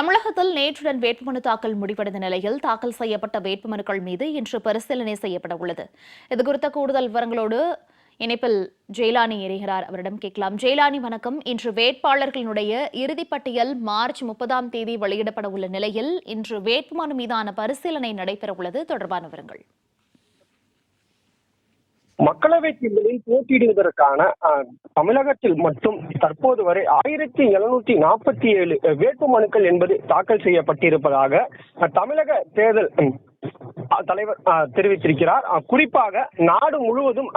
தமிழகத்தில் நேற்றுடன் வேட்புமனு தாக்கல் முடிவடைந்த நிலையில் தாக்கல் செய்யப்பட்ட வேட்புமனுக்கள் மீது இன்று பரிசீலனை செய்யப்பட உள்ளது. இதுகுறித்த கூடுதல் விவரங்களோடு இணைப்பில் ஜெயலானி எறிகிறார் அவரிடம் கேட்கலாம். ஜெயலானி வணக்கம். இன்று வேட்பாளர்களினுடைய இறுதிப்பட்டியல் மார்ச் முப்பதாம் தேதி வெளியிடப்பட உள்ள நிலையில் இன்று வேட்புமனு மீதான பரிசீலனை நடைபெற உள்ளது. தொடர்பான விவரங்கள். மக்களவை தேர்தலில் போட்டியிடுவதற்கான அஹ், தமிழகத்தில் மட்டும் தற்போது வரை ஆயிரத்தி எழுநூத்தி நாற்பத்தி ஏழு வேட்பு மனுக்கள் என்பது தாக்கல் செய்யப்பட்டிருப்பதாக தமிழக தேர்தல் தலைவர் தெரிவித்திருக்கிறார். அஹ், குறிப்பாக நாடு முழுவதும்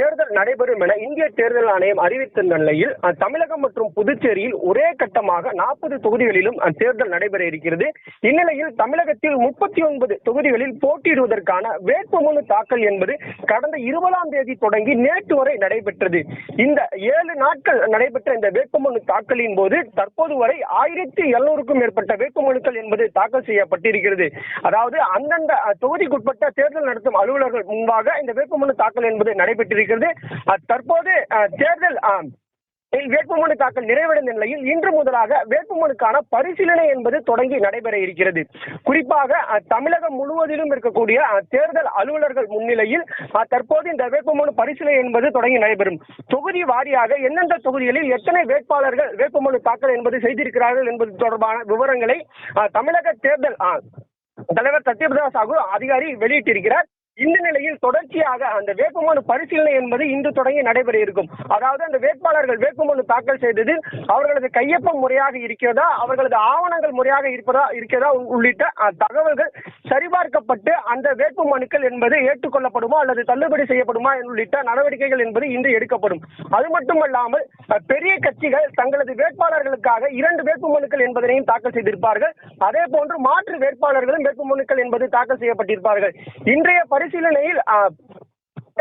தேர்தல் நடைபெறும் என இந்திய தேர்தல் ஆணையம் அறிவித்த நிலையில் தமிழகம் மற்றும் புதுச்சேரியில் ஒரே கட்டமாக நாற்பது தொகுதிகளிலும் தேர்தல் நடைபெற இருக்கிறது. இந்நிலையில் தமிழகத்தில் முப்பத்தி ஒன்பது தொகுதிகளில் போட்டியிடுவதற்கான வேட்புமனு தாக்கல் என்பது கடந்த இருபதாம் தேதி தொடங்கி நேற்று வரை நடைபெற்றது. இந்த ஏழு நாட்கள் நடைபெற்ற இந்த வேட்புமனு தாக்கலின் போது தற்போது வரை ஆயிரத்தி எழுநூறுக்கும் மேற்பட்ட வேட்புமனுக்கள் என்பது தாக்கல் செய்யப்பட்டிருக்கிறது. அதாவது அந்தந்த தொகுதிக்குட்பட்ட தேர்தல் நடத்தும் அலுவலர்கள் முன்பாக இந்த வேட்புமனு தாக்கல் என்பது நடைபெற்றிருக்கிறது. இருக்கிறது. தற்போது தேர்தல் வேட்புமனு தாக்கல் நிறைவடைந்த நிலையில் இன்று முதலாக வேட்புமனுக்கான பரிசீலனை என்பது தொடங்கி நடைபெற இருக்கிறது. குறிப்பாக தமிழகம் முழுவதிலும் இருக்கக்கூடிய தேர்தல் அலுவலர்கள் முன்னிலையில் தற்போது இந்த வேட்புமனு பரிசீலனை என்பது தொடங்கி நடைபெறும். தொகுதி வாரியாக எந்தெந்த தொகுதிகளில் எத்தனை வேட்பாளர்கள் வேட்புமனு தாக்கல் என்பது செய்திருக்கிறார்கள் என்பது தொடர்பான விவரங்களை தமிழக தேர்தல் தலைவர் சத்யபிரதா சாகு அதிகாரி வெளியிட்டிருக்கிறார். இந்த நிலையில் தொடர்ச்சியாக அந்த வேட்புமனு பரிசீலனை என்பது இன்று தொடங்கி நடைபெற இருக்கும். அதாவது அந்த வேட்பாளர்கள் வேட்புமனு தாக்கல் செய்தது அவர்களது கையொப்பம் முறையாக இருக்கிறதா அவர்களது ஆவணங்கள் முறையாக இருப்பதா இருக்கிறதா உள்ளிட்ட தகவல்கள் சரிபார்க்கப்பட்டு அந்த வேட்புமனுக்கள் என்பது ஏற்றுக்கொள்ளப்படுமா அல்லது தள்ளுபடி செய்யப்படுமா உள்ளிட்ட நடவடிக்கைகள் என்பது இன்று எடுக்கப்படும். அது மட்டுமல்லாமல் பெரிய கட்சிகள் தங்களது வேட்பாளர்களுக்காக இரண்டு வேட்புமனுக்கள் என்பதனையும் தாக்கல் செய்திருப்பார்கள். அதே போன்று மாற்று வேட்பாளர்களும் வேட்புமனுக்கள் என்பது தாக்கல் செய்யப்பட்டிருப்பார்கள். இன்றைய பரிசீலனையில்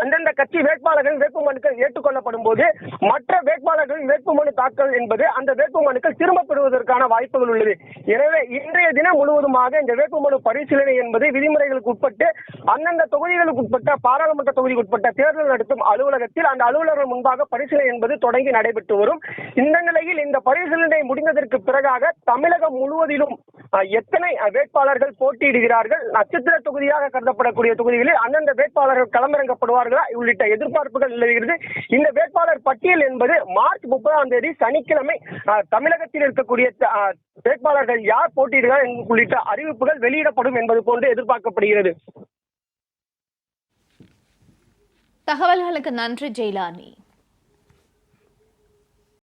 அந்தந்த கட்சி வேட்பாளர்கள் வேட்புமனுக்கள் ஏற்றுக்கொள்ளப்படும் போது மற்ற வேட்பாளர்களின் வேட்புமனு தாக்கல் என்பது அந்த வேட்புமனுக்கள் திரும்ப பெறுவதற்கான வாய்ப்புகள் உள்ளது. எனவே இன்றைய தினம் முழுவதுமாக இந்த வேட்புமனு பரிசீலனை என்பது விதிமுறைகளுக்கு உட்பட்டு அந்தந்த தொகுதிகளுக்கு உட்பட்ட பாராளுமன்ற தொகுதிக்கு உட்பட்ட தேர்தல் நடத்தும் அலுவலகத்தில் அந்த அலுவலர்கள் முன்பாக பரிசீலனை என்பது தொடங்கி நடைபெற்று வரும். இந்த நிலையில் இந்த பரிசீலனை முடிந்ததற்கு பிறகாக தமிழகம் முழுவதிலும் எத்தனை வேட்பாளர்கள் போட்டியிடுகிறார்கள்? நட்சத்திர தொகுதியாக கருதப்படக்கூடிய தொகுதிகளில் அந்தந்த வேட்பாளர்கள் களமிறங்கப்படுவார்களா? உள்ளிட்ட எதிர்பார்ப்புகள் நிலவுகிறது. இந்த வேட்பாளர் பட்டியல் என்பது மார்ச் முப்பதாம் தேதி சனிக்கிழமை அஹ், தமிழகத்தில் இருக்கக்கூடிய வேட்பாளர்கள் யார் போட்டியிடுகிறார் உள்ளிட்ட அறிவிப்புகள் வெளியிடப்படும் என்பது போன்று எதிர்பார்க்கப்படுகிறது. தகவல்களுக்கு நன்றி ஜெயலானி.